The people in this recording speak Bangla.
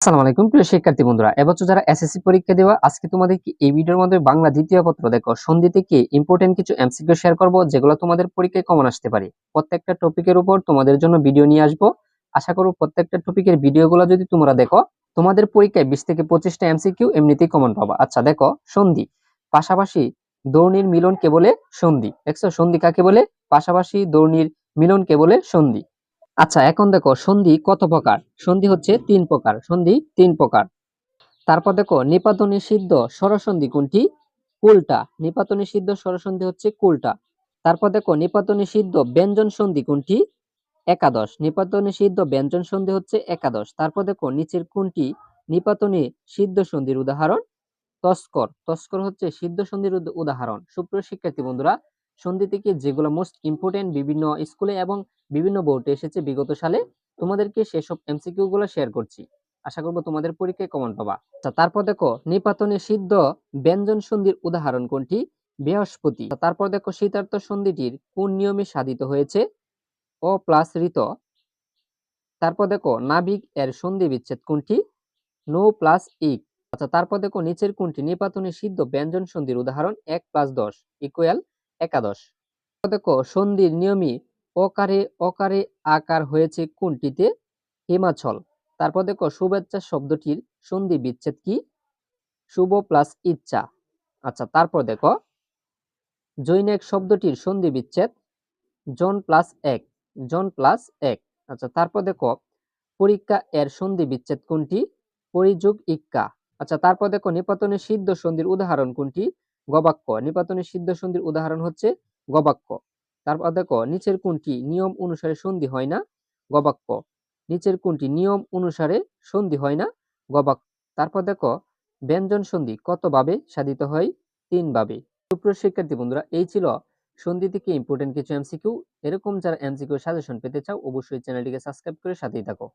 আসসালামু আলাইকুম, প্রিয় শিক্ষার্থী বন্ধুরা। এবছর যারা এসএসসি পরীক্ষা দেওয়া, আজকে তোমাদেরকে এই ভিডিওর মধ্যে বাংলা দ্বিতীয় পত্র দেখো। সন্ধি থেকে ইম্পর্টেন্ট কিছু এমসিকিউ শেয়ার করব, যেগুলো তোমাদের পরীক্ষায় কমন আসতে পারে। প্রত্যেকটা টপিকের উপর তোমাদের জন্য ভিডিও নিয়ে আসব। আশা করব প্রত্যেকটা টপিকের ভিডিওগুলো যদি তোমরা দেখো, তোমাদের পরীক্ষায় বিশ থেকে পঁচিশটা এমসিকিউ এমনিতেই কমন পাবা। আচ্ছা দেখো, সন্ধি। পাশাপাশি দৌড়নির মিলন কে বলে সন্ধি। দেখছ? সন্ধি কাকে বলে? পাশাপাশি দৌড়নির মিলন কে বলে সন্ধি। আচ্ছা এখন দেখো সন্ধি কত প্রকার? সন্ধি হচ্ছে তিন প্রকার। সন্ধি তিন প্রকার। তারপর দেখো নিপাত নিষিদ্ধ স্বরসন্ধি কোনটি? কুলটা। নিপাত নিষিদ্ধ স্বরসন্ধি হচ্ছে কুলটা। তারপর দেখো নিপাত নিষিদ্ধ ব্যঞ্জন সন্ধি কোনটি? একাদশ। নিপাত নিষিদ্ধ ব্যঞ্জন সন্ধি হচ্ছে একাদশ। তারপর দেখো নিচের কোনটি? নিপাতনে সিদ্ধ সন্ধির উদাহরণ তস্কর। তস্কর হচ্ছে সিদ্ধ সন্ধির উদাহরণ। সুপ্রিয় শিক্ষার্থী বন্ধুরা সন্ধি থেকে যেগুলো মোস্ট ইম্পর্টেন্ট বিভিন্ন স্কুলে এবং বিভিন্ন বোর্ডে এসেছে বিগত সালে, তোমাদেরকে সেসব এমসিকিউ গুলো শেয়ার করছি। আশা করব তোমাদের পরীক্ষায় কমন পাবা। তারপর দেখো, নিপাতনে সিদ্ধ ব্যঞ্জন সন্ধির উদাহরণ কোনটি? বৃহস্পতি। তারপর দেখো, শীতার্থ সন্ধিটির কোন নিয়মে সাধিত হয়েছে? ও প্লাস ঋত। তারপর দেখো, নাবিক এর সন্ধি বিচ্ছেদ কোনটি? নো প্লাস ইক। আচ্ছা তারপর দেখো, নিচের কোনটি? নিপাতনে সিদ্ধ ব্যঞ্জন সন্ধির উদাহরণ এক প্লাস দশ ইকুয়াল একাদশ। দেখো, সন্ধির নিয়মী অকারে অকারে আকার হয়েছে কোনটিতে? হিমাচল। তারপর দেখো, শুভেচ্ছা শব্দটির সন্ধি বিচ্ছেদ কি? শুভ প্লাস ইচ্ছা। আচ্ছা তারপর দেখো, জৈনেক শব্দটির সন্ধি বিচ্ছেদ, জন প্লাস এক, জন প্লাস এক। আচ্ছা তারপর দেখো, পরীক্ষা এর সন্ধি বিচ্ছেদ কোনটি? পরিযোগ ইক্কা। আচ্ছা তারপর দেখো, নিপাতনে সিদ্ধ সন্ধির উদাহরণ কোনটি? গবাক্য নিপাতনে সিদ্ধ সন্ধির উদাহরণ হচ্ছে গবাক্য তারপর দেখো, নিচের কোনটি নিয়ম অনুসারে সন্ধি হয় না? গবাক্য নিচের কোনটি নিয়ম অনুসারে সন্ধি হয় না? গবাক তারপর দেখো, ব্যঞ্জন সন্ধি কতভাবে সাধিত হয়? তিনভাবে। সুপ্রিয় শিক্ষার্থী বন্ধুরা, এই ছিল সন্ধি থেকে ইম্পর্টেন্ট কিছু এমসিকিউ এরকম যারা এমসিকিউ সাজেশন পেতে চাও, অবশ্যই চ্যানেলটিকে সাবস্ক্রাইব করে সাথেই থাকো।